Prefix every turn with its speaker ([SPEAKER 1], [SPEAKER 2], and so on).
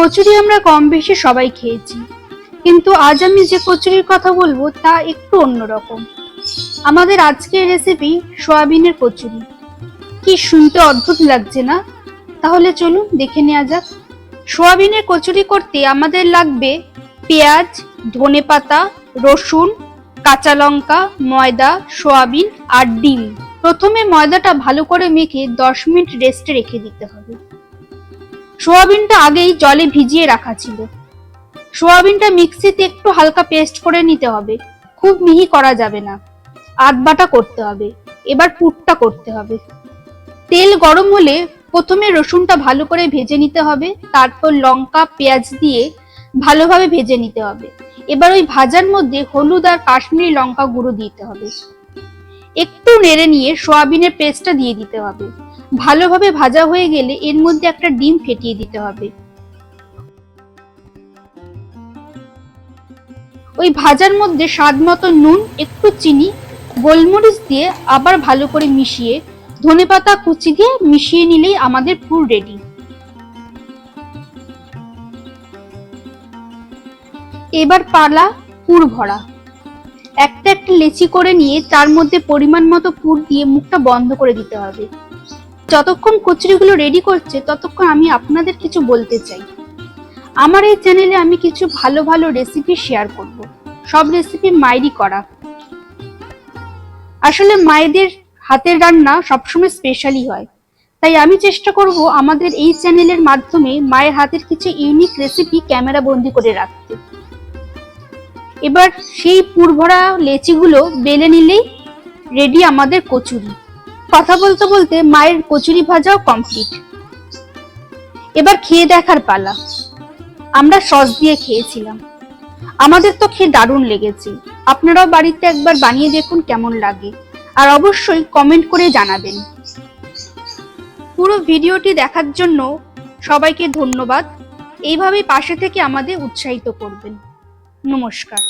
[SPEAKER 1] কচুরি আমরা কম বেশি সবাই খেয়েছি। কিন্তু আজ আমি যে কচুরির কথা বলব, তা একটু অন্যরকম। আমাদের আজকের রেসিপি সয়াবিনের কচুরি। কি শুনতে অদ্ভুত লাগছে না? তাহলে চলুন দেখে নেওয়া যাক। সয়াবিনের কচুরি করতে আমাদের লাগবে পেঁয়াজ ধনেপাতা রসুন, কাঁচা লঙ্কা, ময়দা, সয়াবিন আর ডিম। প্রথমে ময়দাটা ভালো করে মেখে দশ মিনিট রেস্টে রেখে দিতে হবে। সোয়াবিনটা আগেই জলে ভিজিয়ে রাখা ছিল। সোয়াবিনটা মিক্সিতে একটু হালকা পেস্ট করে নিতে হবে। খুব মিহি করা যাবে না। আধ বাটা করতে হবে। এবার পুরটা করতে হবে। তেল গরম হলে প্রথমে রসুনটা ভালো করে ভেজে নিতে হবে। তারপর লঙ্কা, পেঁয়াজ দিয়ে ভালোভাবে ভেজে নিতে হবে। এবার ওই ভাজার মধ্যে হলুদ আর কাশ্মীরি লঙ্কা গুঁড়ো দিতে হবে। একটু নেড়ে নিয়ে সোয়াবিনের পেস্টটা দিয়ে দিতে হবে। ভালোভাবে ভাজা হয়ে গেলে এর মধ্যে একটা ডিম ফেটিয়ে দিতে হবে। ওই ভাজার মধ্যে স্বাদ মতো নুন, একটু চিনি, গোলমরিচ দিয়ে আবার ভালো করে মিশিয়ে ধনেপাতা কুচি দিয়ে মিশিয়ে নিলেই আমাদের পুর রেডি এবার পালা পুর ভরা। একটা একটা লেচি করে নিয়ে তার মধ্যে পরিমাণ মতো পুর দিয়ে মুখটা বন্ধ করে দিতে হবে। যতক্ষণ কচুরিগুলো রেডি করছে, ততক্ষণ আমি আপনাদের কিছু বলতে চাই। আমার এই চ্যানেলে আমি কিছু ভালো ভালো রেসিপি শেয়ার করব। সব রেসিপি মায়েরই করা। আসলে মায়েদের হাতের রান্না সবসময় স্পেশালি হয়। তাই আমি চেষ্টা করব আমাদের এই চ্যানেলের মাধ্যমে মায়ের হাতের কিছু ইউনিক রেসিপি ক্যামেরা বন্দি করে রাখতে। এবার সেই পুরভরা লেচিগুলো বেলে নিলেই রেডি আমাদের কচুরি। কথা বলতে বলতে মায়ের কচুরি ভাজাও কমপ্লিট এবার খেয়ে দেখার পালা। আমরা সস দিয়ে খেয়েছিলাম। আমাদের তো খেয়ে দারুণ লেগেছে। আপনারাও বাড়িতে একবার বানিয়ে দেখুন কেমন লাগে। আর অবশ্যই কমেন্ট করে জানাবেন। পুরো ভিডিওটি দেখার জন্য সবাইকে ধন্যবাদ। এইভাবেই পাশে থেকে আমাদের উৎসাহিত করবেন। নমস্কার।